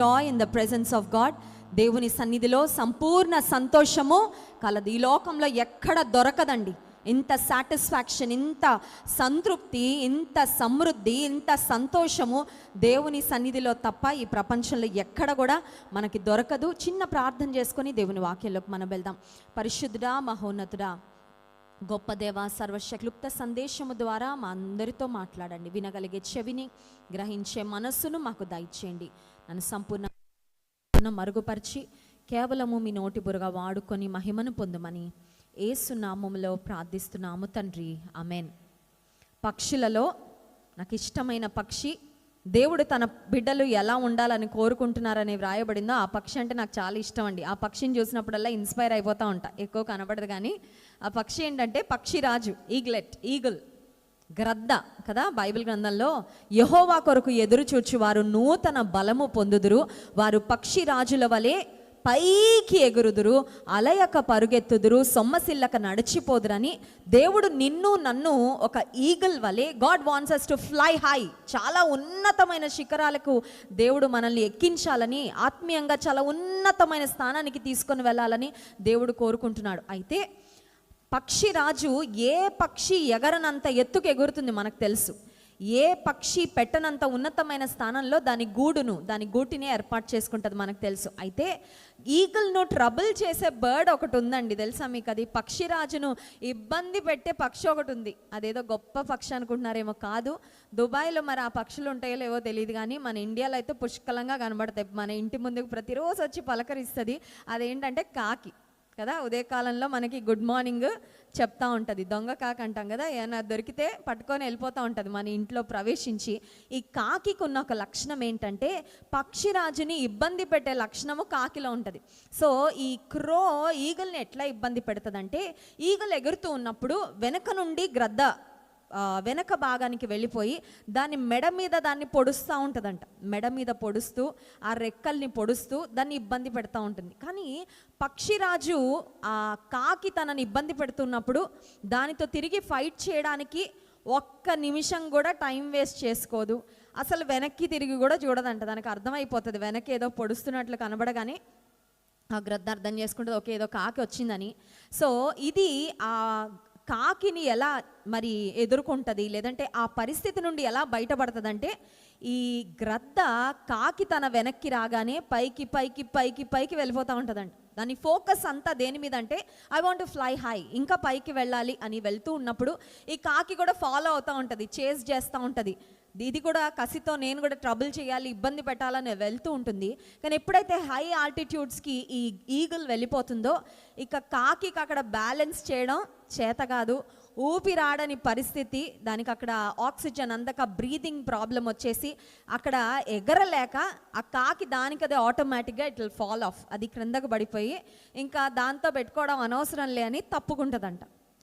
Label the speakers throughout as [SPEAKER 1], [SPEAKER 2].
[SPEAKER 1] Joy in the presence of God దేవుని సన్నిధిలో సంపూర్ణ సంతోషము కలదు. ఈ లోకంలో ఎక్కడ దొరకదండి. ఇంత సాటిస్ఫాక్షన్ ఇంత సంతృప్తి ఇంత సమృద్ధి ఇంత సంతోషము దేవుని సన్నిధిలో తప్ప ఈ ప్రపంచంలో ఎక్కడ కూడా మనకి దొరకదు. చిన్న ప్రార్థన చేసుకొని దేవుని వాక్యంలోకి మనం వెళ్దాం. పరిశుద్ధుడా మహోన్నతుడా గొప్ప దేవ సర్వశక్లుప్త సందేశము ద్వారా మా అందరితో మాట్లాడండి. వినగలిగే చెవిని గ్రహించే మనస్సును మాకు దయచేయండి. నన్ను సంపూర్ణ మరుగుపరిచి కేవలము మీ నోటి బురగా వాడుకొని మహిమను పొందమని ఏసునామములో ప్రార్థిస్తున్నాము తండ్రి. అమెన్ పక్షులలో నాకు ఇష్టమైన పక్షి దేవుడు తన బిడ్డలు ఎలా ఉండాలని కోరుకుంటున్నారని వ్రాయబడిందో ఆ పక్షి అంటే నాకు చాలా ఇష్టం అండి. ఆ పక్షిని చూసినప్పుడల్లా ఇన్స్పైర్ అయిపోతూ ఉంటా. ఎక్కువ కనబడదు కానీ ఆ పక్షి ఏంటంటే పక్షిరాజు ఈగ్లెట్ ఈగుల్. గ్రద్ద కదా? బైబిల్ గ్రంథంలో యహోవా కొరకు ఎదురు చూచి వారు నూతన బలము పొందుదురు. వారు పక్షి రాజుల వలె పైకి ఎగురుదురు అలయక పరుగెత్తుదురు సొమ్మసిల్లక నడిచిపోదురని దేవుడు నిన్ను నన్ను ఒక ఈగల్ వలె God wants us to fly high చాలా ఉన్నతమైన శిఖరాలకు దేవుడు మనల్ని ఎక్కించాలని ఆత్మీయంగా చాలా ఉన్నతమైన స్థానానికి తీసుకొని వెళ్ళాలని దేవుడు కోరుకుంటున్నాడు. అయితే పక్షిరాజు ఏ పక్షి ఎగరనంత ఎత్తుకు ఎగురుతుంది మనకు తెలుసు. ఏ పక్షి పెట్టనంత ఉన్నతమైన స్థానంలో దాని గూడును దాని గూటిని ఏర్పాటు చేసుకుంటుంది మనకు తెలుసు. అయితే ఈగల్ను ట్రబుల్ చేసే బర్డ్ ఒకటి ఉందండి. తెలుసా మీకు అది? పక్షిరాజును ఇబ్బంది పెట్టే పక్షి ఒకటి ఉంది. అదేదో గొప్ప పక్షి అనుకుంటున్నారేమో కాదు. దుబాయ్లో మరి ఆ పక్షులు ఉంటాయో లేవో తెలియదు కానీ మన ఇండియాలో అయితే పుష్కలంగా కనబడతాయి. మన ఇంటి ముందుకు ప్రతిరోజు వచ్చి పలకరిస్తుంది. అదేంటంటే కాకి. కదా? ఉదయకాలంలో మనకి గుడ్ మార్నింగ్ చెప్తా ఉంటుంది. దొంగ కాకి అంటాం కదా? ఏమైనా దొరికితే పట్టుకొని వెళ్ళిపోతూ ఉంటుంది మన ఇంట్లో ప్రవేశించి. ఈ కాకికి ఉన్న ఒక లక్షణం ఏంటంటే పక్షిరాజుని ఇబ్బంది పెట్టే లక్షణము కాకిలో ఉంటుంది. సో ఈ క్రో ఈగల్ని ఎట్లా ఇబ్బంది పెడుతుందంటే ఈగలు ఎగురుతూ ఉన్నప్పుడు వెనక నుండి గ్రద్ద వెనక భాగానికి వెళ్ళిపోయి దాని మెడ మీద దాన్ని పొడుస్తూ ఉంటుందంట. మెడ మీద పొడుస్తూ ఆ రెక్కల్ని పొడుస్తూ దాన్ని ఇబ్బంది పెడతా ఉంటుంది. కానీ పక్షిరాజు ఆ కాకి తనని ఇబ్బంది పెడుతున్నప్పుడు దానితో తిరిగి ఫైట్ చేయడానికి ఒక్క నిమిషం కూడా టైం వేస్ట్ చేసుకోదు. అసలు వెనక్కి తిరిగి కూడా చూడదంట. దానికి అర్థమైపోతుంది. వెనక్కి ఏదో పొడుస్తున్నట్లు కనబడగానే ఆ గ్రద్ద అర్థం చేసుకుంటుంది. ఓకే ఏదో కాకి వచ్చిందని. సో ఇది ఆ కాకిని ఎలా మరి ఎదుర్కొంటుంది? లేదంటే ఆ పరిస్థితి నుండి ఎలా బయటపడుతుందంటే ఈ గ్రద్ద కాకి తన వెనక్కి రాగానే పైకి పైకి పైకి పైకి వెళ్ళిపోతూ ఉంటుందండి. దాని ఫోకస్ అంతా దేని మీద అంటే ఐ వాంట్ ఫ్లై హై ఇంకా పైకి వెళ్ళాలి అని వెళ్తూ ఉన్నప్పుడు ఈ కాకి కూడా ఫాలో అవుతూ ఉంటుంది చేజ్ చేస్తూ ఉంటుంది. ఇది కూడా కసితో నేను కూడా ట్రబుల్ చేయాలి ఇబ్బంది పెట్టాలని వెళ్తూ ఉంటుంది. కానీ ఎప్పుడైతే హై ఆల్టిట్యూడ్స్కి ఈ ఈగల్ వెళ్ళిపోతుందో ఇక కాకి అక్కడ బ్యాలెన్స్ చేయడం చేత కాదు. ఊపిరాడని పరిస్థితి దానికి అక్కడ ఆక్సిజన్ అందక బ్రీతింగ్ ప్రాబ్లం వచ్చేసి అక్కడ ఎగరలేక ఆ కాకి దానికి అదే ఆటోమేటిక్గా ఇట్ విల్ ఫాల్ ఆఫ్ అది క్రిందకు పడిపోయి ఇంకా దాంతో పెట్టుకోవడం అనవసరం లే అని తప్పుకుంటుందంట.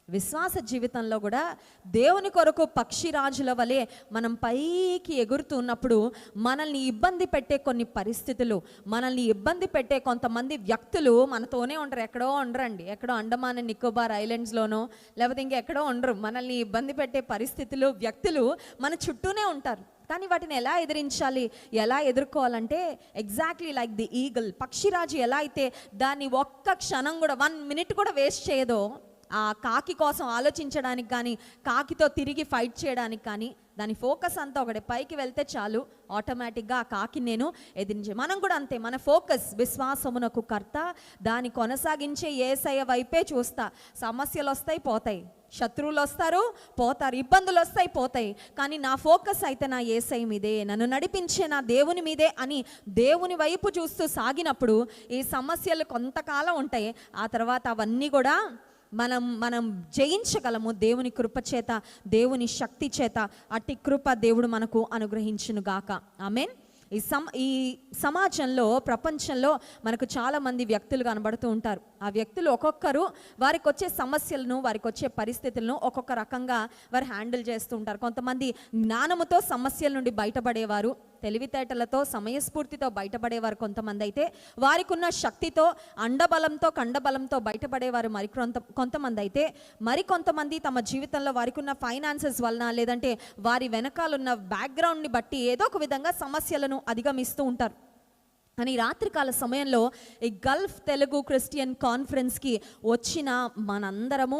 [SPEAKER 1] విశ్వాస జీవితంలో కూడా దేవుని కొరకు పక్షిరాజుల వలె మనం పైకి ఎగురుతున్నప్పుడు మనల్ని ఇబ్బంది పెట్టే కొన్ని పరిస్థితులు మనల్ని ఇబ్బంది పెట్టే కొంతమంది వ్యక్తులు మనతోనే ఉండరు. ఎక్కడో ఉండరండి. ఎక్కడో అండమాన్ నికోబార్ ఐలాండ్స్లోనో లేకపోతే ఇంకెక్కడో ఉండరు. మనల్ని ఇబ్బంది పెట్టే పరిస్థితులు వ్యక్తులు మన చుట్టూనే ఉంటారు. కానీ వాటిని ఎలా ఎదిరించాలి? ఎలా ఎదుర్కోవాలంటే ఎగ్జాక్ట్లీ లైక్ ది ఈగల్ పక్షిరాజు ఎలా అయితే దాన్ని ఒక్క క్షణం కూడా వన్ మినిట్ కూడా వేస్ట్ చేయదో ఆ కాకి కోసం ఆలోచించడానికి కానీ కాకితో తిరిగి ఫైట్ చేయడానికి కానీ దాని ఫోకస్ అంతా ఒకటి పైకి వెళ్తే చాలు. ఆటోమేటిక్గా ఆ కాకి నేను ఎదిరించే. మనం కూడా అంతే మన ఫోకస్ విశ్వాసమునకు కర్త. దాన్ని కొనసాగించే ఏసయ వైపే చూస్తా. సమస్యలు వస్తాయి పోతాయి. శత్రువులు వస్తారు పోతారు. ఇబ్బందులు వస్తాయి పోతాయి. కానీ నా ఫోకస్ అయితే నా ఏసై మీదే. నన్ను నడిపించే నా దేవుని మీదే అని దేవుని వైపు చూస్తూ సాగినప్పుడు ఈ సమస్యలు కొంతకాలం ఉంటాయి. ఆ తర్వాత అవన్నీ కూడా మనం మనం జయించగలము దేవుని కృప చేత దేవుని శక్తి చేత. అట్టి కృప దేవుడు మనకు అనుగ్రహించును గాక. ఆమెన్. ఈ సమ ఈ సమాజంలో ప్రపంచంలో మనకు చాలా మంది వ్యక్తులు కనబడుతూ ఉంటారు. ఆ వ్యక్తులు ఒక్కొక్కరు వారికి వచ్చే సమస్యలను వారికి వచ్చే పరిస్థితులను ఒక్కొక్క రకంగా వారు హ్యాండిల్ చేస్తూ ఉంటారు. కొంతమంది జ్ఞానముతో సమస్యల నుండి బయటపడేవారు. తెలివితేటలతో సమయస్ఫూర్తితో బయటపడేవారు కొంతమంది అయితే వారికి ఉన్న శక్తితో అండబలంతో కండబలంతో బయటపడేవారు మరి కొంత కొంతమంది అయితే మరి కొంతమంది తమ జీవితంలో వారికి ఉన్న ఫైనాన్సెస్ వలన లేదంటే వారి వెనకాలన్న బ్యాక్గ్రౌండ్ని బట్టి ఏదో ఒక విధంగా సమస్యలను అధిగమిస్తూ ఉంటారు. అని రాత్రికాల సమయంలో ఈ గల్ఫ్ తెలుగు క్రిస్టియన్ కాన్ఫరెన్స్కి వచ్చిన మనందరము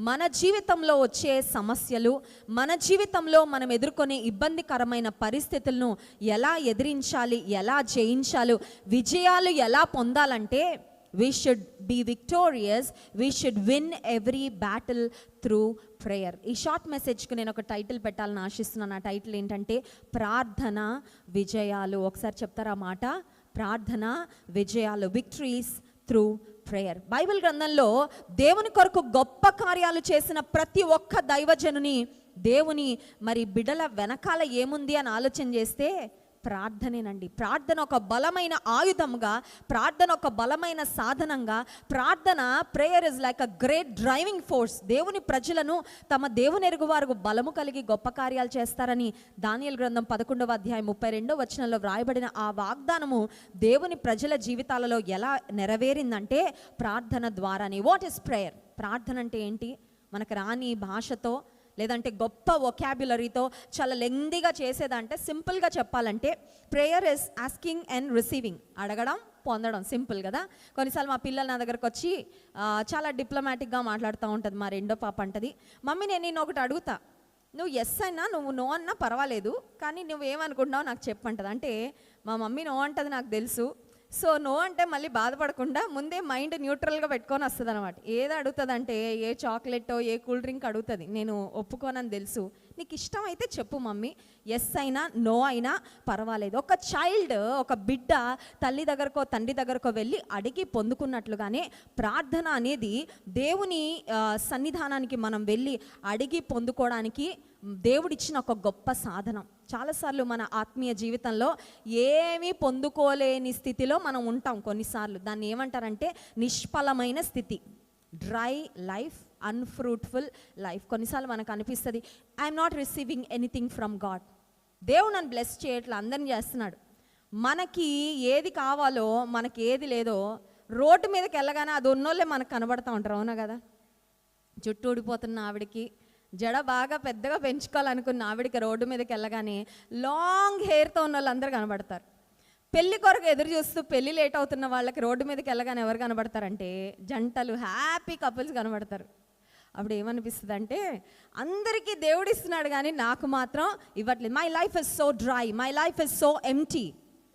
[SPEAKER 1] మన జీవితంలో వచ్చే సమస్యలు మన జీవితంలో మనం ఎదుర్కొనే ఇబ్బందికరమైన పరిస్థితులను ఎలా ఎదిరించాలి ఎలా జయించాలి విజయాలు ఎలా పొందాలంటే we should be victorious we should win every battle through prayer ఈ షార్ట్ మెసేజ్కి నేను ఒక టైటిల్ పెట్టాలని ఆశిస్తున్నాను. ఆ టైటిల్ ఏంటంటే ప్రార్థన విజయాలు. ఒకసారి చెప్తారా మాట? ప్రార్థన విజయాలు విక్టరీస్ త్రూ ప్రేయర్ బైబిల్ గ్రంథంలో దేవుని కొరకు గొప్ప కార్యాలు చేసిన ప్రతి ఒక్క దైవజనుని దేవుని మరి బిడల వెనకాల ఏముంది అని ఆలోచన చేస్తే ప్రార్థనేనండి. ప్రార్థన ఒక బలమైన ఆయుధంగా ప్రార్థన ఒక బలమైన సాధనంగా ప్రార్థన prayer is like a great driving force దేవుని ప్రజలను తమ దేవుని ఎరుగువారు బలము కలిగి గొప్ప కార్యాలు చేస్తారని దానియల్ గ్రంథం పదకొండవ అధ్యాయం ముప్పై రెండో వచనంలో వ్రాయబడిన ఆ వాగ్దానము దేవుని ప్రజల జీవితాలలో ఎలా నెరవేరిందంటే ప్రార్థన ద్వారానే. వాట్ ఇస్ ప్రేయర్ ప్రార్థన అంటే ఏంటి? మనకు రాని భాషతో లేదంటే గొప్ప ఒకాబులరీతో చాలా లెందీగా చేసేదంటే సింపుల్గా చెప్పాలంటే prayer is asking and receiving అడగడం పొందడం సింపుల్ కదా. కొన్నిసార్లు మా పిల్లలు నా దగ్గరకు వచ్చి చాలా డిప్లొమాటిక్గా మాట్లాడుతూ ఉంటుంది మా రెండో పాప అంటది మమ్మీ నేను నేను ఒకటి అడుగుతా. నువ్వు ఎస్ అయినా నువ్వు నో అన్నా పర్వాలేదు కానీ నువ్వు ఏమనుకుంటున్నావు నాకు చెప్పంటది అంటే మా మమ్మీ నో అంటది నాకు తెలుసు. సో నో అంటే మళ్ళీ బాధపడకుండా ముందే మైండ్ న్యూట్రల్గా పెట్టుకొని వస్తుంది అనమాట ఏది అడుగుతుంది a chocolate a cool drink అడుగుతుంది? నేను ఒప్పుకోనని తెలుసు. నీకు ఇష్టం అయితే చెప్పు మమ్మీ. ఎస్ అయినా నో అయినా పర్వాలేదు. ఒక చైల్డ్ ఒక బిడ్డ తల్లి దగ్గరకో తండ్రి దగ్గరకో వెళ్ళి అడిగి పొందుకున్నట్లుగానే ప్రార్థన అనేది దేవుని సన్నిధానానికి మనం వెళ్ళి అడిగి పొందుకోవడానికి దేవుడిచ్చిన ఒక గొప్ప సాధనం. చాలాసార్లు మన ఆత్మీయ జీవితంలో ఏమీ పొందుకోలేని స్థితిలో మనం ఉంటాం కొన్నిసార్లు. దాన్ని ఏమంటారంటే నిష్ఫలమైన స్థితి. డ్రై లైఫ్ అన్ఫ్రూట్ఫుల్ లైఫ్ కొన్నిసార్లు మనకు అనిపిస్తుంది I'm not receiving anything from God దేవుడు నన్ను బ్లెస్ చేయట్లు అందరిని చేస్తున్నాడు. మనకి ఏది కావాలో మనకి ఏది లేదో రోడ్డు మీదకి వెళ్ళగానే అది ఉన్నోళ్ళే మనకు కనబడతా ఉంటారు అవునా కదా? జుట్టు ఊడిపోతున్న ఆవిడకి జడ బాగా పెద్దగా పెంచుకోవాలనుకున్న ఆవిడకి రోడ్డు మీదకి వెళ్ళగానే లాంగ్ హెయిర్తో ఉన్న వాళ్ళందరూ కనబడతారు. పెళ్ళి కొరకు ఎదురు చూస్తూ పెళ్ళి లేట్ అవుతున్న వాళ్ళకి రోడ్డు మీదకి వెళ్ళగానే ఎవరు కనబడతారంటే జంటలు హ్యాపీ కపుల్స్ కనబడతారు. అప్పుడు ఏమనిపిస్తుంది అంటే అందరికీ దేవుడు ఇస్తున్నాడు కానీ నాకు మాత్రం ఇవ్వట్లేదు. My life is so dry my life is so empty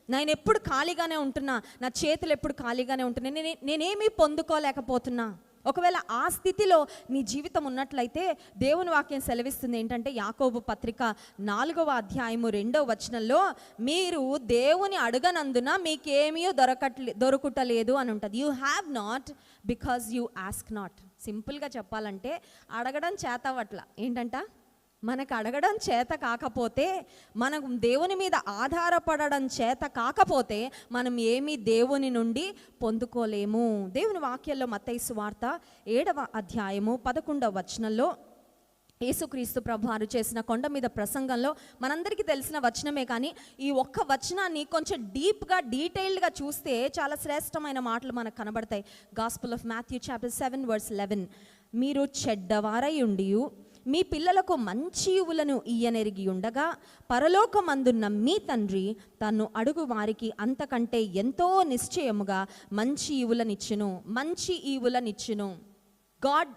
[SPEAKER 1] నేను ఎప్పుడు ఖాళీగానే ఉంటున్నా నా చేతులు ఎప్పుడు ఖాళీగానే ఉంటున్నా నేను నేనేమీ పొందుకోలేకపోతున్నా. ఒకవేళ ఆ స్థితిలో నీ జీవితం ఉన్నట్లయితే దేవుని వాక్యం సెలవిస్తుంది ఏంటంటే యాకోబు పత్రిక నాలుగవ అధ్యాయము రెండవ వచనంలో మీరు దేవుని అడగనందున మీకేమీ దొరకట్లే దొరకటలేదు అని ఉంటుంది. You have not because you ask not సింపుల్గా చెప్పాలంటే అడగడం చేతవట్ల ఏంటంట? మనకు అడగడం చేత కాకపోతే మనం దేవుని మీద ఆధారపడడం చేత కాకపోతే మనం ఏమీ దేవుని నుండి పొందుకోలేము. దేవుని వాక్యంలో మత్తైసు వార్త ఏడవ అధ్యాయము పదకొండవ వచనంలో యేసుక్రీస్తు ప్రభువారు చేసిన కొండ మీద ప్రసంగంలో మనందరికీ తెలిసిన వచనమే కానీ ఈ ఒక్క వచనాన్ని కొంచెం డీప్గా డీటెయిల్డ్గా చూస్తే చాలా శ్రేష్టమైన మాటలు మనకు కనబడతాయి. Gospel of Matthew chapter seven verse eleven. మీరు చెడ్డవారై ఉండి మీ పిల్లలకు మంచి ఇవులను ఇయ్యనెరిగి ఉండగా పరలోకమందున్న మీ తండ్రి తన్ను అడుగు వారికి అంతకంటే ఎంతో నిశ్చయముగా మంచి ఈవులనిచ్చును మంచి ఈవులనిచ్చును God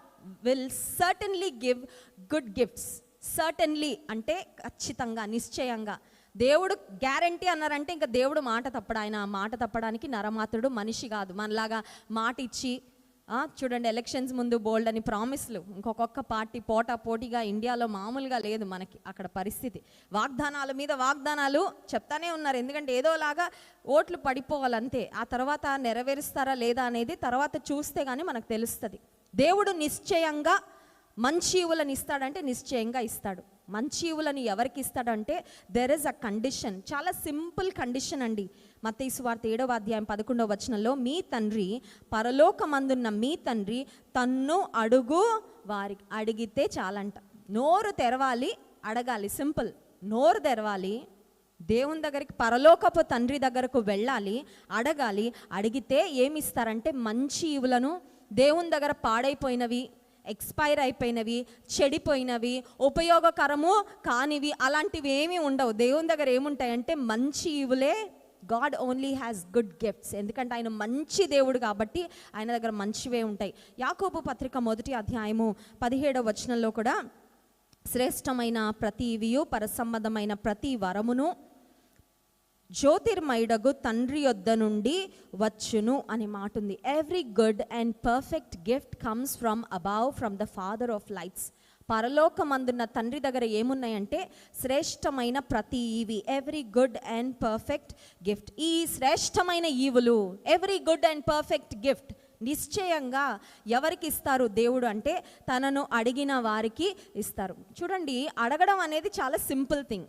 [SPEAKER 1] will certainly give good gifts certainly అంటే ఖచ్చితంగా నిశ్చయంగా. దేవుడు గ్యారంటీ అన్నారంటే ఇంకా దేవుడు మాట తప్పడు ఆయన మాట తప్పడానికి నరమాత్రుడు మనిషి కాదు. మనలాగా మాట ఇచ్చి చూడండి ఎలక్షన్స్ ముందు బోల్డ్ అని ప్రామిస్లు ఇంకొకొక్క పార్టీ పోటా పోటీగా ఇండియాలో మామూలుగా లేదు మనకి అక్కడ పరిస్థితి. వాగ్దానాల మీద వాగ్దానాలు చెప్తానే ఉన్నారు. ఎందుకంటే ఏదోలాగా ఓట్లు పడిపోవాలంతే. ఆ తర్వాత నెరవేరుస్తారా లేదా అనేది తర్వాత చూస్తే కానీ మనకు తెలుస్తుంది. దేవుడు నిశ్చయంగా మంచి ఇవులను ఇస్తాడంటే నిశ్చయంగా ఇస్తాడు. మంచి ఇవులను ఎవరికి ఇస్తాడంటే దెర్ ఇస్ అ కండిషన్ చాలా సింపుల్ కండిషన్ అండి. మత్తయి వార్త ఏడవ అధ్యాయం పదకొండవ వచనంలో మీ తండ్రి పరలోకమందున్న మీ తండ్రి తన్ను అడుగు వారికి అడిగితే చాలంట. నోరు తెరవాలి అడగాలి. సింపుల్. నోరు తెరవాలి దేవుని దగ్గరికి పరలోకపు తండ్రి దగ్గరకు వెళ్ళాలి అడగాలి. అడిగితే ఏమి ఇస్తారంటే మంచి ఇవులను దేవుని దగ్గర పాడైపోయినవి ఎక్స్పైర్ అయిపోయినవి చెడిపోయినవి ఉపయోగకరము కానివి అలాంటివి ఏమీ ఉండవు. దేవుని దగ్గర ఏముంటాయంటే మంచి ఇవులే God only has good gifts ఎందుకంటే ఆయన మంచి దేవుడు కాబట్టి ఆయన దగ్గర మంచివే ఉంటాయి. యాకోబు పత్రిక మొదటి అధ్యాయము పదిహేడవ వచనంలో కూడా శ్రేష్టమైన ప్రతి ఇవియు పరసంబంధమైన ప్రతి వరమును జ్యోతిర్మయుడగు తండ్రి యొద్ద నుండి వచ్చును అని మాట ఉంది every good and perfect gift comes from above from the father of lights పరలోకమందున్న తండ్రి దగ్గర ఏమున్నాయంటే శ్రేష్టమైన ప్రతి ఈవి every good and perfect gift ఈ శ్రేష్టమైన ఈవులు every good and perfect gift నిశ్చయంగా ఎవరికి ఇస్తారు దేవుడు అంటే తనను అడిగిన వారికి ఇస్తారు. చూడండి అడగడం అనేది చాలా సింపుల్ థింగ్.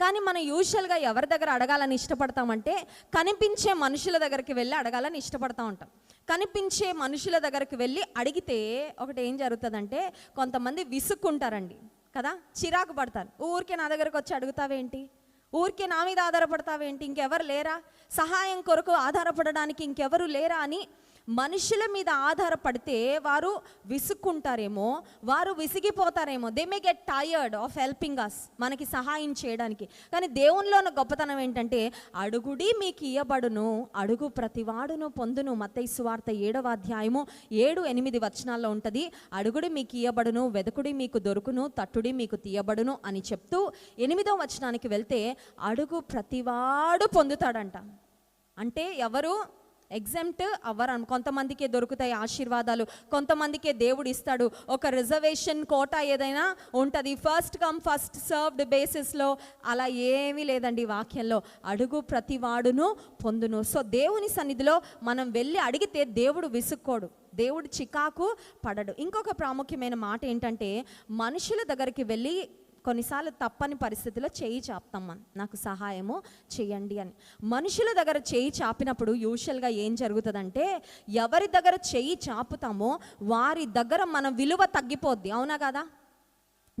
[SPEAKER 1] కానీ మనం యూజువల్గా ఎవరి దగ్గర అడగాలని ఇష్టపడతామంటే కనిపించే మనుషుల దగ్గరికి వెళ్ళి అడగాలని ఇష్టపడతా ఉంటాం. కనిపించే మనుషుల దగ్గరికి వెళ్ళి అడిగితే ఒకటి ఏం జరుగుతుందంటే కొంతమంది విసుక్కుంటారండి కదా? చిరాకు పడతారు. ఊరికే నా దగ్గరకు వచ్చి అడుగుతావేంటి? ఊరికే నా మీద ఆధారపడతావేంటి? ఇంకెవరు లేరా? సహాయం కొరకు ఆధారపడడానికి ఇంకెవరు లేరా అని మనుషుల మీద ఆధారపడితే వారు విసుక్కుంటారేమో వారు విసిగిపోతారేమో. They may get tired of helping us మనకి సహాయం చేయడానికి. కానీ దేవునిలో ఉన్న గొప్పతనం ఏంటంటే అడుగుడి మీకు ఇయ్యబడును అడుగు ప్రతివాడును పొందును. మత్తయి సువార్త ఏడవ అధ్యాయము ఏడు ఎనిమిది వచనాల్లో ఉంటుంది అడుగుడి మీకు ఇయ్యబడును వెదకుడి మీకు దొరుకును తట్టుడి మీకు తీయబడును అని చెప్తూ ఎనిమిదో వచనానికి వెళ్తే అడుగు ప్రతివాడు పొందుతాడంట. అంటే ఎవరు? ఎగ్జామ్ట్ అవ్వరాను కొంతమందికే దొరుకుతాయి ఆశీర్వాదాలు కొంతమందికే దేవుడు ఇస్తాడు. ఒక రిజర్వేషన్ కోటా ఏదైనా ఉంటుంది. ఫస్ట్ కమ్ ఫస్ట్ సర్వ్డ్ బేసిస్లో అలా ఏమీ లేదండి వాక్యంలో. అడుగు ప్రతి వాడును పొందును. సో దేవుని సన్నిధిలో మనం వెళ్ళి అడిగితే దేవుడు విసుక్కోడు. దేవుడు చికాకు పడడు. ఇంకొక ప్రాముఖ్యమైన మాట ఏంటంటే మనుషుల దగ్గరికి వెళ్ళి కొన్నిసార్లు తప్పని పరిస్థితిలో చేయి చాపుతాం మనం. నాకు సహాయము చేయండి అని. మనుషుల దగ్గర చేయి చాపినప్పుడు యూజువల్గా ఏం జరుగుతుందంటే ఎవరి దగ్గర చేయి చాపుతామో వారి దగ్గర మన విలువ తగ్గిపోద్ది. అవునా కదా?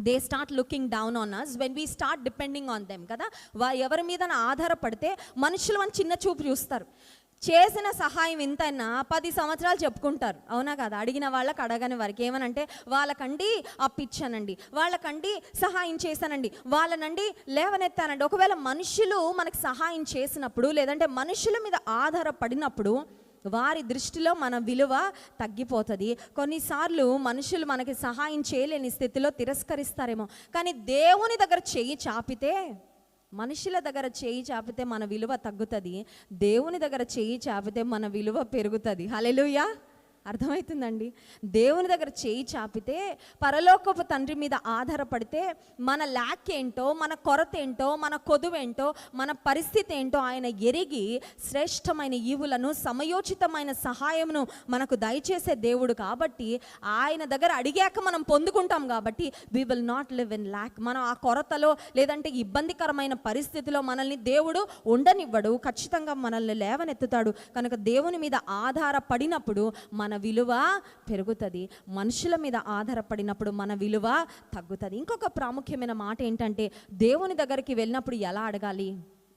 [SPEAKER 1] They start looking down on us when we start depending on them కదా? వా ఎవరి మీద ఆధారపడితే మనుషులు అని చిన్న చూపు చూస్తారు. చేసిన సహాయం ఎంతైనా పది సంవత్సరాలు చెప్పుకుంటారు. అవునా కదా? అడిగిన వాళ్ళకి అడగని వారికి. ఏమనంటే వాళ్ళకండి అప్పిచ్చానండి. వాళ్ళకండి సహాయం చేశానండి. వాళ్ళనండి లేవనెత్తానండి. ఒకవేళ మనుషులు మనకు సహాయం చేసినప్పుడు లేదంటే మనుషుల మీద ఆధారపడినప్పుడు వారి దృష్టిలో మన విలువ తగ్గిపోతుంది. కొన్నిసార్లు మనుషులు మనకి సహాయం చేయలేని స్థితిలో తిరస్కరిస్తారేమో. కానీ దేవుని దగ్గర చెయ్యి చాపితే మనుషుల దగ్గర చేయి చాపితే మన విలువ తగ్గుతుంది. దేవుని దగ్గర చేయి చాపితే మన విలువ పెరుగుతుంది. హలెలుయా అర్థమవుతుందండి? దేవుని దగ్గర చేయి చాపితే పరలోకపు తండ్రి మీద ఆధారపడితే మన ల్యాక్ ఏంటో మన కొరత ఏంటో మన కొదువేంటో మన పరిస్థితి ఏంటో ఆయన ఎరిగి శ్రేష్టమైన ఈవులను సమయోచితమైన సహాయమును మనకు దయచేసే దేవుడు కాబట్టి ఆయన దగ్గర అడిగాక మనం పొందుకుంటాం కాబట్టి we will not live in lack మనం ఆ కొరతలో లేదంటే ఇబ్బందికరమైన పరిస్థితిలో మనల్ని దేవుడు ఉండనివ్వడు ఖచ్చితంగా మనల్ని లేవనెత్తుతాడు. కనుక దేవుని మీద ఆధారపడినప్పుడు మన విలువ పెరుగుతుంది. మనుషుల మీద ఆధారపడినప్పుడు మన విలువ తగ్గుతుంది. ఇంకొక ప్రాముఖ్యమైన మాట ఏంటంటే దేవుని దగ్గరికి వెళ్ళినప్పుడు ఎలా అడగాలి?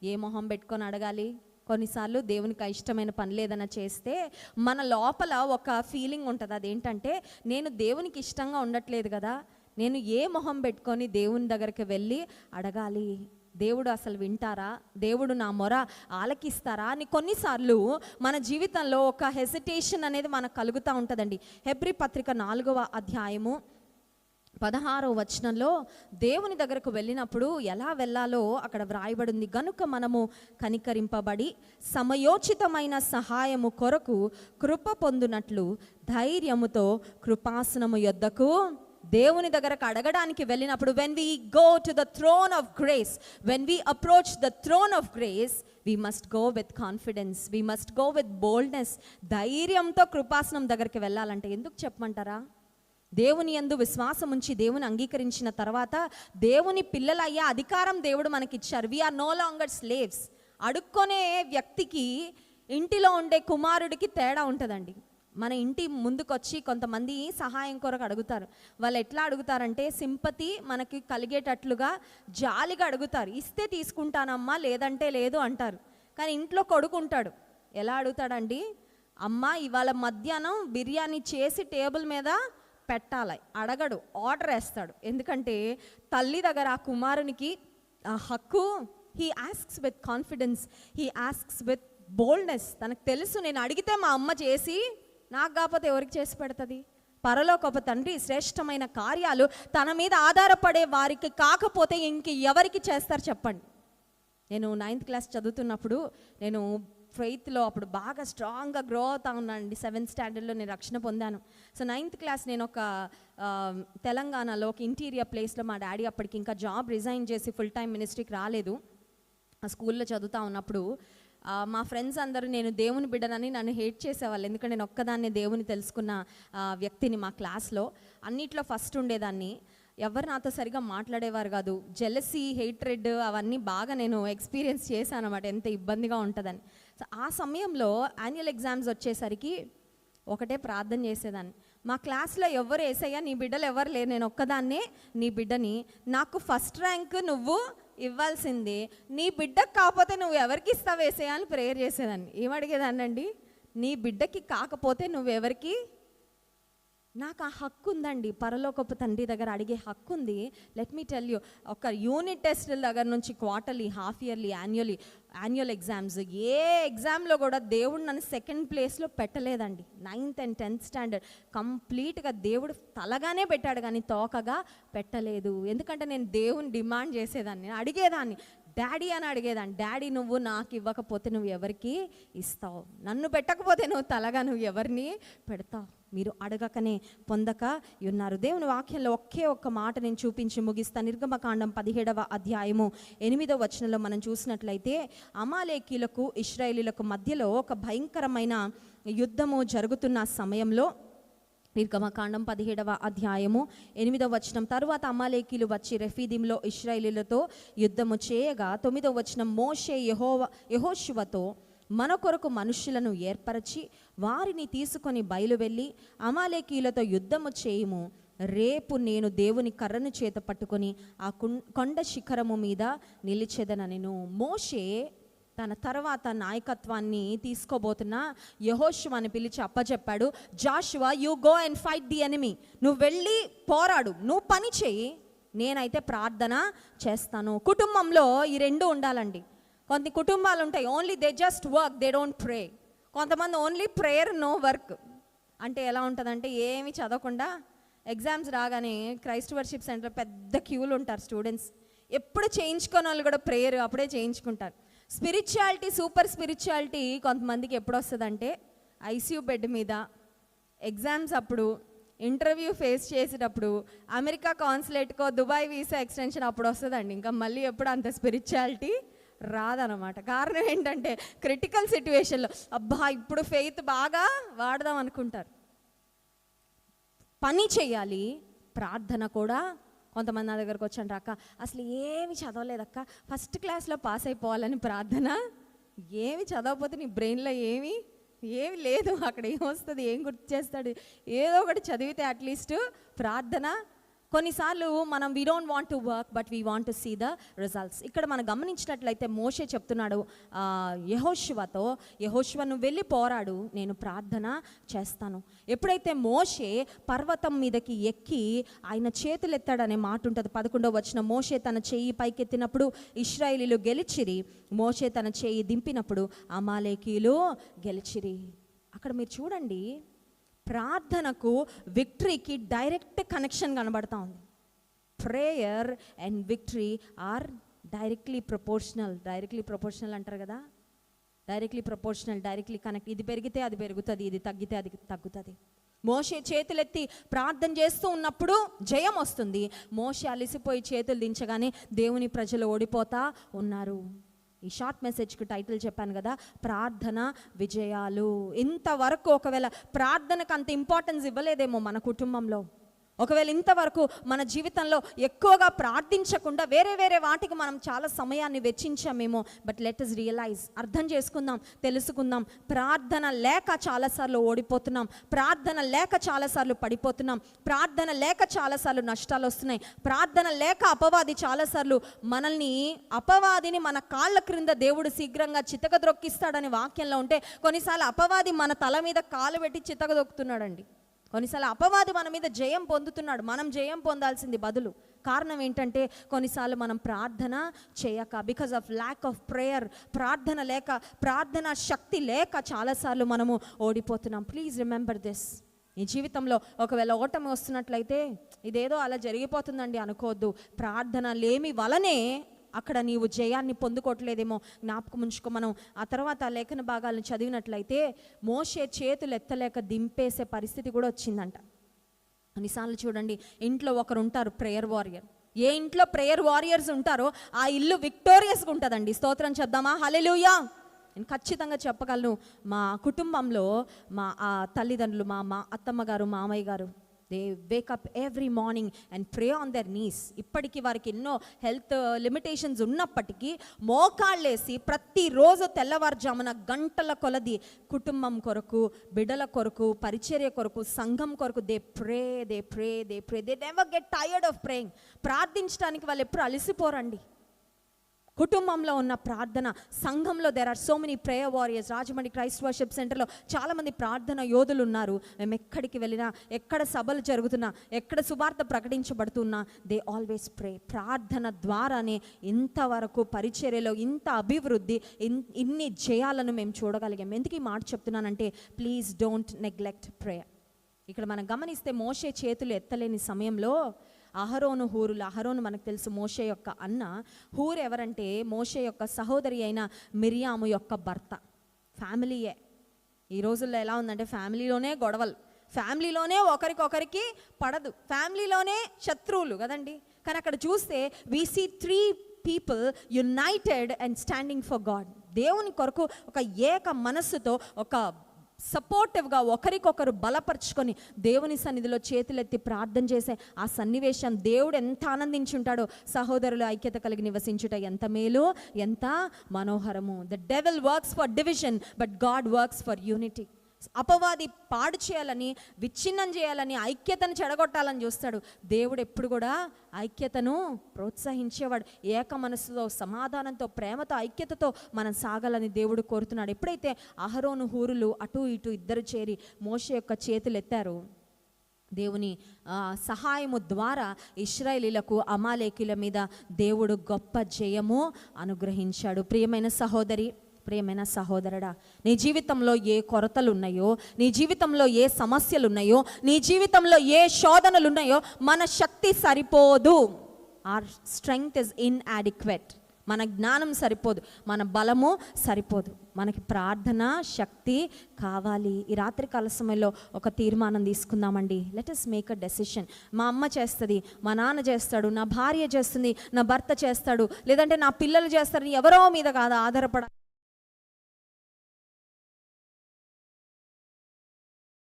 [SPEAKER 1] ఏ మొహం పెట్టుకొని అడగాలి? కొన్నిసార్లు దేవునికి ఇష్టమైన పని లేదన్నా చేస్తే మన లోపల ఒక ఫీలింగ్ ఉంటుంది. అదేంటంటే నేను దేవునికి ఇష్టంగా ఉండట్లేదు కదా. నేను ఏ మొహం పెట్టుకొని దేవుని దగ్గరికి వెళ్ళి అడగాలి? దేవుడు అసలు వింటారా? దేవుడు నా మొర ఆలకిస్తారా? అని కొన్నిసార్లు మన జీవితంలో ఒక హెసిటేషన్ అనేది మనకు కలుగుతూ ఉంటుందండి. హెబ్రి పత్రిక నాలుగవ అధ్యాయము పదహారో వచనంలో దేవుని దగ్గరకు వెళ్ళినప్పుడు ఎలా వెళ్ళాలో అక్కడ వ్రాయబడింది. గనుక మనము కనికరింపబడి సమయోచితమైన సహాయము కొరకు కృప పొందునట్లు ధైర్యముతో కృపాసనము యొద్దకు దేవుని దగ్గరకు అడగడానికి వెళ్ళినప్పుడు when we go to the throne of grace when we approach the throne of grace we must go with confidence we must go with boldness ధైర్యంతో కృపాసనం దగ్గరికి వెళ్ళాలంటే ఎందుకు చెప్పమంటారా? దేవుని యందు విశ్వాసం ఉంచి దేవుని అంగీకరించిన తర్వాత దేవుని పిల్లలయ్యే అధికారం దేవుడు మనకిచ్చారు. We are no longer slaves అడుక్కునే వ్యక్తికి ఇంటిలో ఉండే కుమారుడికి తేడా ఉంటుందండి. మన ఇంటి ముందుకొచ్చి కొంతమంది సహాయం కొరకు అడుగుతారు. వాళ్ళు ఎట్లా అడుగుతారంటే సింపతి మనకి కలిగేటట్లుగా జాలిగా అడుగుతారు. ఇస్తే తీసుకుంటానమ్మా లేదంటే లేదు అంటారు. కానీ ఇంట్లో కొడుకు ఉంటాడు. ఎలా అడుగుతాడండి? అమ్మ ఇవాళ మధ్యాహ్నం బిర్యానీ చేసి టేబుల్ మీద పెట్టాలి. అడగడు ఆర్డర్ వేస్తాడు. ఎందుకంటే తల్లి దగ్గర ఆ కుమారునికి ఆ హక్కు he asks with confidence he asks with boldness తనకు తెలుసు నేను అడిగితే మా అమ్మ చేసి నాకు కాకపోతే ఎవరికి చేసి పెడుతుంది? పరలోకపు తండ్రి శ్రేష్టమైన కార్యాలు తన మీద ఆధారపడే వారికి కాకపోతే ఇంక ఎవరికి చేస్తారు చెప్పండి? నేను నైన్త్ క్లాస్ చదువుతున్నప్పుడు నేను ఫెయిత్లో అప్పుడు బాగా స్ట్రాంగ్గా గ్రో అవుతా ఉన్నానండి. సెవెంత్ స్టాండర్డ్లో నేను రక్షణ పొందాను. సో నైన్త్ క్లాస్ నేను ఒక తెలంగాణలో ఒక ఇంటీరియర్ ప్లేస్లో మా డాడీ అప్పటికి ఇంకా జాబ్ రిజైన్ చేసి ఫుల్ టైం మినిస్ట్రీకి రాలేదు. ఆ స్కూల్లో చదువుతా ఉన్నప్పుడు మా ఫ్రెండ్స్ అందరూ నేను దేవుని బిడ్డనని నన్ను హేట్ చేసేవాళ్ళు. ఎందుకంటే నేను ఒక్కదాన్నే దేవుని తెలుసుకున్న వ్యక్తిని మా క్లాస్లో అన్నిట్లో ఫస్ట్ ఉండేదాన్ని. ఎవరు నాతో సరిగా మాట్లాడేవారు కాదు. జెలసీ హెయిట్రెడ్ అవన్నీ బాగా నేను ఎక్స్పీరియన్స్ చేశాను అనమాట ఎంత ఇబ్బందిగా ఉంటుందని. సో ఆ సమయంలో యాన్యువల్ ఎగ్జామ్స్ వచ్చేసరికి ఒకటే ప్రార్థన చేసేదాన్ని. మా క్లాస్లో ఎవరు వేసయ్యా నీ బిడ్డలు ఎవరు లేరు. నేను ఒక్కదాన్నే నీ బిడ్డని. నాకు ఫస్ట్ ర్యాంక్ నువ్వు ఇవ్వాల్సింది నీ బిడ్డకు కాకపోతే నువ్వు ఎవరికి ఇస్తావు వేసేయా అని ప్రేయర్ చేసేదాన్ని. ఏమడిగేదాన్నండి నీ బిడ్డకి కాకపోతే నువ్వు ఎవరికి నాకు ఆ హక్కు ఉందండి పరలోకపు తండ్రి దగ్గర అడిగే హక్కు ఉంది లెట్ మీ టెల్ యూ ఒక యూనిట్ టెస్ట్ల దగ్గర నుంచి quarterly half yearly annually annual exams ఏ ఎగ్జామ్లో కూడా దేవుడు నన్ను సెకండ్ ప్లేస్లో పెట్టలేదండి. నైన్త్ అండ్ టెన్త్ స్టాండర్డ్ కంప్లీట్గా దేవుడు తలగానే పెట్టాడు కానీ తోకగా పెట్టలేదు. ఎందుకంటే నేను దేవుని డిమాండ్ చేసేదాన్ని నేను అడిగేదాన్ని. డాడీ అని అడిగేదాన్ని. డాడీ నువ్వు నాకు ఇవ్వకపోతే నువ్వు ఎవరికి ఇస్తావు? నన్ను పెట్టకపోతే నువ్వు తలగా నువ్వు ఎవరిని పెడతావు? మీరు అడగకనే పొందక ఉన్నారు. దేవుని వాక్యంలో ఒకే ఒక్క మాట నేను చూపించి ముగిస్తా. నిర్గమకాండం పదిహేడవ అధ్యాయము ఎనిమిదవ వచనంలో మనం చూసినట్లయితే అమాలేకీలకు ఇస్రాయేలీలకు మధ్యలో ఒక భయంకరమైన యుద్ధము జరుగుతున్న సమయంలో నిర్గమకాండం పదిహేడవ అధ్యాయము ఎనిమిదవ వచనం. తరువాత అమాలేకీలు వచ్చి రెఫీదింలో ఇస్రాయిలీలతో యుద్ధము చేయగా తొమ్మిదవ వచనం మోషే యహోవ యహోశువతో మన కొరకు మనుషులను ఏర్పరచి వారిని తీసుకొని బయలువెళ్ళి అమాలేకీలతో యుద్ధము చేయము. రేపు నేను దేవుని కర్రను చేత పట్టుకొని ఆ కుం- కొండ శిఖరము మీద నిలిచెదనెను. మోషే తన తర్వాత నాయకత్వాన్ని తీసుకోబోతున్న యహోషువాని పిలిచి అప్పచెప్పాడు Joshua you go and fight the enemy నువ్వు వెళ్ళి పోరాడు. నువ్వు పని చేయి నేనైతే ప్రార్థన చేస్తాను. కుటుంబంలో ఈ రెండు ఉండాలండి. కొన్ని కుటుంబాలు ఉంటాయి. Only they just work they don't pray కొంతమంది ఓన్లీ ప్రేయర్ నో వర్క్ అంటే ఎలా ఉంటుందంటే ఏమి చదవకుండా ఎగ్జామ్స్ రాగానే క్రైస్ట్ వర్షిప్ సెంటర్ పెద్ద క్యూలు ఉంటారు స్టూడెంట్స్. ఎప్పుడు చేయించుకోని వాళ్ళు కూడా ప్రేయర్ అప్పుడే చేయించుకుంటారు. స్పిరిచువాలిటీ సూపర్ స్పిరిచువాలిటీ కొంతమందికి ఎప్పుడు వస్తుందంటే ఐసీయూ బెడ్ మీద ఎగ్జామ్స్ అప్పుడు ఇంటర్వ్యూ ఫేస్ చేసేటప్పుడు అమెరికా కాన్సులేట్కో దుబాయ్ వీసా ఎక్స్టెన్షన్ అప్పుడు వస్తుందండి ఇంకా మళ్ళీ ఎప్పుడు అంత స్పిరిచువాలిటీ రాదనమాట. కారణం ఏంటంటే క్రిటికల్ సిట్యువేషన్లో అబ్బా ఇప్పుడు ఫెయిత్ బాగా వాడదాం అనుకుంటారు. పని చేయాలి ప్రార్థన కూడా కొంతమంది నా దగ్గరకు వచ్చాను అక్క. అసలు ఏమి చదవలేదక్క. ఫస్ట్ క్లాస్లో పాస్ అయిపోవాలని ప్రార్థన. ఏమి చదవకపోతే నీ బ్రెయిన్లో ఏమి ఏమి లేదు. అక్కడ ఏమొస్తుంది ఏం గుర్తు చేస్తాడు? ఏదో ఒకటి చదివితే అట్లీస్ట్ ప్రార్థన. కొన్నిసార్లు మనం we don't want to work but we want to see the results ఇక్కడ మనం గమనించినట్లయితే మోషే చెప్తున్నాడు యహోశివతో యెహోషువతో యహోశివ నువ్వు వెళ్ళి పోరాడు నేను ప్రార్థన చేస్తాను. ఎప్పుడైతే మోషే పర్వతం మీదకి ఎక్కి ఆయన చేతులు ఎత్తాడనే మాట ఉంటుంది. పదకొండవ వచ్చిన మోషే తన చేయి పైకెత్తినప్పుడు ఇస్రాయేలీలు గెలిచిరి. మోషే తన చేయి దింపినప్పుడు అమాలేకీలు గెలిచిరి. అక్కడ మీరు చూడండి ప్రార్థనకు విక్టరీకి డైరెక్ట్ కనెక్షన్ కనబడతా ఉంది. Prayer and victory are directly proportional directly proportional అంటారు కదా? డైరెక్ట్లీ ప్రపోర్షనల్ డైరెక్ట్లీ కనెక్ట్ ఇది పెరిగితే అది పెరుగుతుంది ఇది తగ్గితే అది తగ్గుతుంది. మోషే చేతులెత్తి ప్రార్థన చేస్తూ ఉన్నప్పుడు జయం వస్తుంది. మోషే అలిసిపోయి చేతులు దించగానే దేవుని ప్రజలు ఓడిపోతా ఉన్నారు. ఈ షార్ట్ మెసేజ్కి టైటిల్ చెప్పాను కదా ప్రార్థన విజయాలు. ఇంతవరకు ఒకవేళ ప్రార్థనకు అంత ఇంపార్టెన్స్ ఇవ్వలేదేమో మన కుటుంబంలో. ఒకవేళ ఇంతవరకు మన జీవితంలో ఎక్కువగా ప్రార్థించకుండా వేరే వేరే వాటికి మనం చాలా సమయాన్ని వెచ్చించామేమో బట్ లెట్ ఇస్ రియలైజ్ అర్థం చేసుకుందాం తెలుసుకుందాం. ప్రార్థన లేక చాలాసార్లు ఓడిపోతున్నాం. ప్రార్థన లేక చాలాసార్లు పడిపోతున్నాం. ప్రార్థన లేక చాలాసార్లు నష్టాలు వస్తున్నాయి. ప్రార్థన లేక అపవాది చాలాసార్లు మనల్ని అపవాదిని మన కాళ్ళ క్రింద దేవుడు శీఘ్రంగా చితకద్రొక్కిస్తాడని వాక్యంలో ఉంటే కొన్నిసార్లు అపవాది మన తల మీద కాలు పెట్టి చితకదొక్కుతున్నాడండి. కొన్నిసార్లు అపవాది మన మీద జయం పొందుతున్నాడు. మనం జయం పొందాల్సింది బదులు. కారణం ఏంటంటే కొన్నిసార్లు మనం ప్రార్థన చేయక because of lack of prayer ప్రార్థన లేక ప్రార్థన శక్తి లేక చాలాసార్లు మనము ఓడిపోతున్నాం. ప్లీజ్ రిమెంబర్ దిస్ ఈ జీవితంలో ఒకవేళ ఓటమి వస్తున్నట్లయితే ఇదేదో అలా జరిగిపోతుందండి అనుకోవద్దు. ప్రార్థన లేమి వలనే అక్కడ నీవు జయాన్ని పొందుకోవట్లేదేమో జ్ఞాపకం ఉంచుకో. మనం ఆ తర్వాత ఆ లేఖన భాగాలను చదివినట్లయితే మోసే చేతులు ఎత్తలేక దింపేసే పరిస్థితి కూడా వచ్చిందంట. కొన్నిసార్లు చూడండి ఇంట్లో ఒకరు ఉంటారు ప్రేయర్ వారియర్ ఏ ఇంట్లో ప్రేయర్ వారియర్స్ ఉంటారో ఆ ఇల్లు విక్టోరియస్గా ఉంటుందండి. స్తోత్రం చెప్దామా? హలెలుయా నేను ఖచ్చితంగా చెప్పగలను మా కుటుంబంలో మా ఆ తల్లిదండ్రులు మా మా అత్తమ్మ గారు మామయ్య గారు they wake up every morning and pray on their knees ఇప్పటికీ వారికి ఎన్నో హెల్త్ లిమిటేషన్స్ ఉన్నప్పటికీ మోకాళ్ళేసి ప్రతిరోజు తెల్లవారుజామున గంటల కొలది కుటుంబం కొరకు బిడ్డల కొరకు పరిచర్య కొరకు సంఘం కొరకు they pray they pray they pray they never get tired of praying ప్రార్థించడానికి వాళ్ళు ఎప్పుడు అలసిపోరండి. కుటుంబంలో ఉన్న ప్రార్థన సంఘంలో there are so many prayer warriors Rajahmundry Christ worship సెంటర్లో చాలామంది ప్రార్థన యోధులు ఉన్నారు. మేము ఎక్కడికి వెళ్ళినా ఎక్కడ సభలు జరుగుతున్నా ఎక్కడ సువార్త ప్రకటించబడుతున్నా దే ఆల్వేస్ ప్రే ప్రార్థన ద్వారానే ఇంతవరకు పరిచర్యలో ఇంత అభివృద్ధి ఇన్- ఇన్ని జయాలను మేము చూడగలిగాం. ఎందుకు ఈ మాట చెప్తున్నానంటే ప్లీజ్ డోంట్ నెగ్లెక్ట్ ప్రేయర్ ఇక్కడ మనం గమనిస్తే మోషే చేతులు ఎత్తలేని సమయంలో అహరోను హూరులు అహరోను మనకు తెలుసు మోషే యొక్క అన్న. హూరు ఎవరంటే మోషే యొక్క సహోదరి అయిన మిరియాము యొక్క భర్త. ఫ్యామిలీయే. ఈ రోజుల్లో ఎలా ఉందంటే ఫ్యామిలీలోనే గొడవలు. ఫ్యామిలీలోనే ఒకరికొకరికి పడదు. ఫ్యామిలీలోనే శత్రువులు కదండి. కానీ అక్కడ చూస్తే we see three people united and standing for God దేవుని కొరకు ఒక ఏక మనస్సుతో ఒక సపోర్టివ్గా ఒకరికొకరు బలపరుచుకొని దేవుని సన్నిధిలో చేతులెత్తి ప్రార్థన చేసే ఆ సన్నివేశం దేవుడు ఎంత ఆనందించుంటాడో సహోదరులు ఐక్యత కలిగి నివసించుట ఎంత మేలు ఎంత మనోహరము. The devil works for division but God works for unity అపవాది పాడు చేయాలని విచ్ఛిన్నం చేయాలని ఐక్యతను చెడగొట్టాలని చూస్తాడు. దేవుడు ఎప్పుడు కూడా ఐక్యతను ప్రోత్సహించేవాడు. ఏక మనస్సుతో సమాధానంతో ప్రేమతో ఐక్యతతో మనం సాగాలని దేవుడు కోరుతున్నాడు. ఎప్పుడైతే అహరోను హూరులు అటు ఇటు ఇద్దరు చేరి మోష యొక్క చేతులు ఎత్తారు దేవుని సహాయము ద్వారా ఇస్రాయేలీలకు అమాలేకుల మీద దేవుడు గొప్ప జయము అనుగ్రహించాడు. ప్రియమైన సహోదరి ప్రియమైన సహోదరుడా నీ జీవితంలో ఏ కొరతలు ఉన్నాయో నీ జీవితంలో ఏ సమస్యలు ఉన్నాయో నీ జీవితంలో ఏ శోధనలు ఉన్నాయో మన శక్తి సరిపోదు. ఆర్ స్ట్రెంగ్త్ ఇస్ ఇన్ మన జ్ఞానం సరిపోదు మన బలము సరిపోదు. మనకి ప్రార్థన శక్తి కావాలి. ఈ రాత్రి కాల సమయంలో ఒక తీర్మానం తీసుకుందామండి. Let us make a decision మా అమ్మ చేస్తుంది మా నాన్న చేస్తాడు నా భార్య చేస్తుంది నా భర్త చేస్తాడు లేదంటే నా పిల్లలు చేస్తారు ఎవరో మీద కాదు ఆధారపడ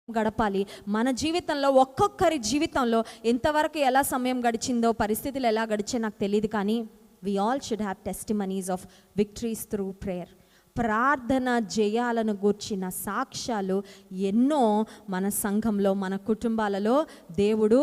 [SPEAKER 1] గడపాలి. మన జీవితంలో ఒక్కొక్కరి జీవితంలో ఎంతవరకు ఎలా సమయం గడిచిందో పరిస్థితులు ఎలా గడిచే నాకు తెలియదు కానీ we all should have testimonies of victories through prayer ప్రార్థన జయాలను గూర్చిన సాక్ష్యాలు ఎన్నో మన సంఘంలో మన కుటుంబాలలో దేవుడు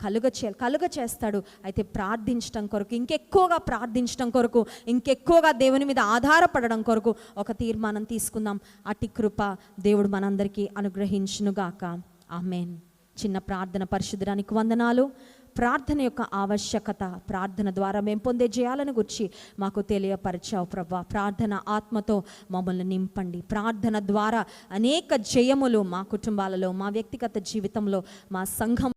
[SPEAKER 1] కలుగ చేయాలి కలుగ చేస్తాడు. అయితే ప్రార్థించడం కొరకు ఇంకెక్కువగా ప్రార్థించడం కొరకు ఇంకెక్కువగా దేవుని మీద ఆధారపడడం కొరకు ఒక తీర్మానం తీసుకుందాం. అటి కృప దేవుడు మనందరికీ అనుగ్రహించునుగాక. ఆమెన్. చిన్న ప్రార్థన పరిశుద్ధానికి వందనాలు. ప్రార్థన యొక్క ఆవశ్యకత ప్రార్థన ద్వారా మేము పొందే జయాలను గురించి మాకు తెలియపరిచావు ప్రభా. ప్రార్థన ఆత్మతో మమ్మల్ని నింపండి. ప్రార్థన ద్వారా అనేక జయములు మా కుటుంబాలలో మా వ్యక్తిగత జీవితంలో మా సంఘం